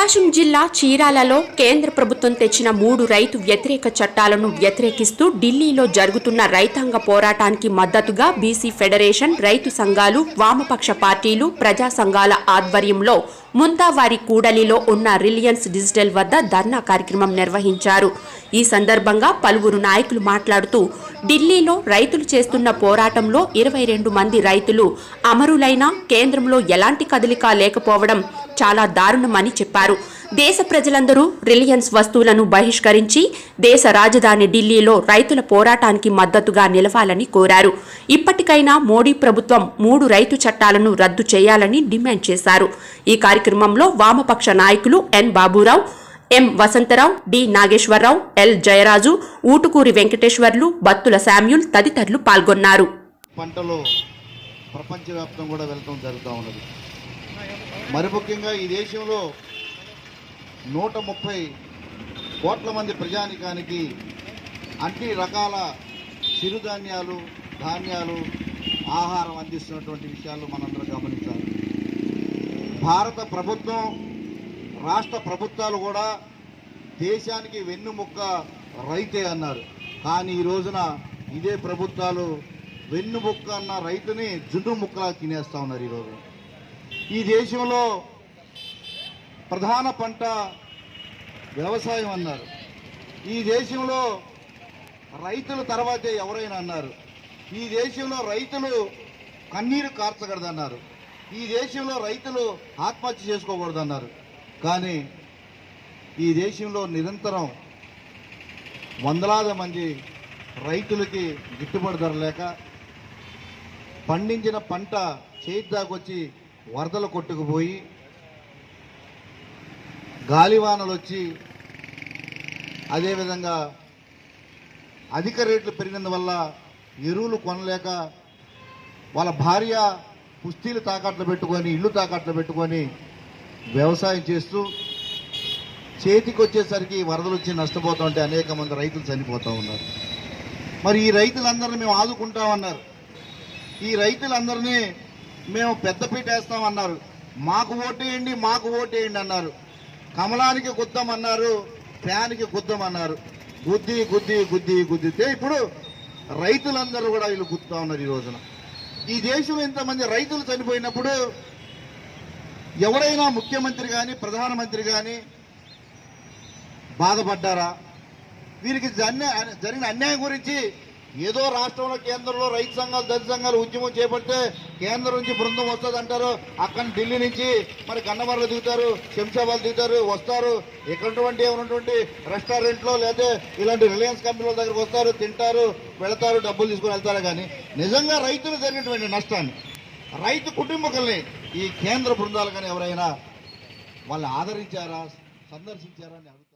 ప్రకాశం జిల్లా చీరాలలో కేంద్ర ప్రభుత్వం తెచ్చిన మూడు రైతు వ్యతిరేక చట్టాలను వ్యతిరేకిస్తూ ఢిల్లీలో జరుగుతున్న రైతాంగ పోరాటానికి మద్దతుగా బీసీ ఫెడరేషన్ రైతు సంఘాలు వామపక్ష పార్టీలు ప్రజా సంఘాల ఆధ్వర్యంలో ముందావారి కూడలిలో ఉన్న రిలయన్స్ డిజిటల్ వద్ద ధర్నా కార్యక్రమం నిర్వహించారు. ఈ సందర్భంగా పలువురు నాయకులు మాట్లాడుతూ ఢిల్లీలో రైతులు చేస్తున్న పోరాటంలో ఇరవై రెండు మంది రైతులు అమరులైన కేంద్రంలో ఎలాంటి కదలిక లేకపోవడం చాలా దారుణమని చెప్పారు. దేశ ప్రజలందరూ రిలయన్స్ వస్తువులను బహిష్కరించి దేశ రాజధాని ఢిల్లీలో రైతుల పోరాటానికి మద్దతుగా నిలవాలని కోరారు. ఇప్పటికైనా మోడీ ప్రభుత్వం మూడు రైతు చట్టాలను రద్దు చేయాలని డిమాండ్ చేశారు. ఈ కార్యక్రమంలో వామపక్ష నాయకులు N Baburao M Vasantharao D Nageswararao L Jayaraju Utukuri Venkateswarlu Battula Samuel తదితరులు పాల్గొన్నారు. పంటలు ప్రపంచవ్యాప్తం కూడా వెళ్ళటం జరుగుతూ ఉన్నది. మరి ముఖ్యంగా ఈ దేశంలో నూట ముప్పై కోట్ల మంది ప్రజానికానికి అన్ని రకాల చిరుధాన్యాలు ధాన్యాలు ఆహారం అందిస్తున్నటువంటి విషయాలు మనందరం గమనించాలి. భారత ప్రభుత్వం రాష్ట్ర ప్రభుత్వాలు కూడా దేశానికి వెన్నుముక్క రైతే అన్నారు. కానీ ఈ రోజున ఇదే ప్రభుత్వాలు వెన్నుముక్క అన్న రైతుని జున్ను ముక్కలా తినేస్తా ఉన్నారు ఈరోజు ఈ దేశంలో ప్రధాన పంట వ్యవసాయం అన్నారు. ఈ దేశంలో రైతుల తర్వాతే ఎవరైనా అన్నారు. ఈ దేశంలో రైతులు కన్నీరు కార్చకూడదన్నారు. ఈ దేశంలో రైతులు ఆత్మహత్య చేసుకోకూడదన్నారు. కానీ ఈ దేశంలో నిరంతరం వందలాది మంది రైతులకి గిట్టుబాటు ధర లేక పండించిన పంట చేతి దాకొచ్చి వరదలు కొట్టుకుపోయి గాలివానలు వచ్చి అదేవిధంగా అధిక రేట్లు పెరిగినందువల్ల ఎరువులు కొనలేక వాళ్ళ భార్య పుస్తీలు తాకట్లు పెట్టుకొని ఇల్లు తాకట్లు పెట్టుకొని వ్యవసాయం చేస్తూ చేతికి వచ్చేసరికి వరదలు వచ్చి నష్టపోతూ ఉంటే అనేక మంది రైతులు చనిపోతూ ఉన్నారు. మరి ఈ రైతులందరినీ మేము ఆదుకుంటామన్నారు. ఈ రైతులందరినీ మేము పెద్దపీట వేస్తామన్నారు మాకు ఓటేయండి మాకు ఓటేయండి అన్నారు. కమలానికి గుద్దమన్నారు ఫ్యాన్కి గుద్దమన్నారు గుద్ది గుద్ది గుద్ది గుద్దితే ఇప్పుడు రైతులందరూ కూడా వీళ్ళు గుద్దుతా ఉన్నారు ఈ రోజున. ఈ దేశంలో ఇంతమంది రైతులు చనిపోయినప్పుడు ఎవరైనా ముఖ్యమంత్రి కానీ ప్రధానమంత్రి కానీ బాధపడ్డారా? వీరికి జరిగిన అన్యాయం గురించి ఏదో రాష్ట్రంలో కేంద్రంలో రైతు సంఘాలు దళిత సంఘాలు ఉద్యమం చేపడితే కేంద్రం నుంచి బృందం వస్తుంది అంటారు అక్కడ ఢిల్లీ నుంచి మరి గన్నవరంలో దిగుతారు శంషాబాద్ దిగుతారు వస్తారు. ఎక్కడటువంటి ఉన్నటువంటి రెస్టారెంట్లో లేదా ఇలాంటి రిలయన్స్ కంపెనీల దగ్గరకు వస్తారు తింటారు వెళతారు డబ్బులు తీసుకుని వెళ్తారు కానీ నిజంగా రైతులు జరిగినటువంటి నష్టాన్ని రైతు కుటుంబకుల్ని ఈ కేంద్ర బృందాలు కానీ ఎవరైనా వాళ్ళు ఆదరించారా సందర్శించారా అని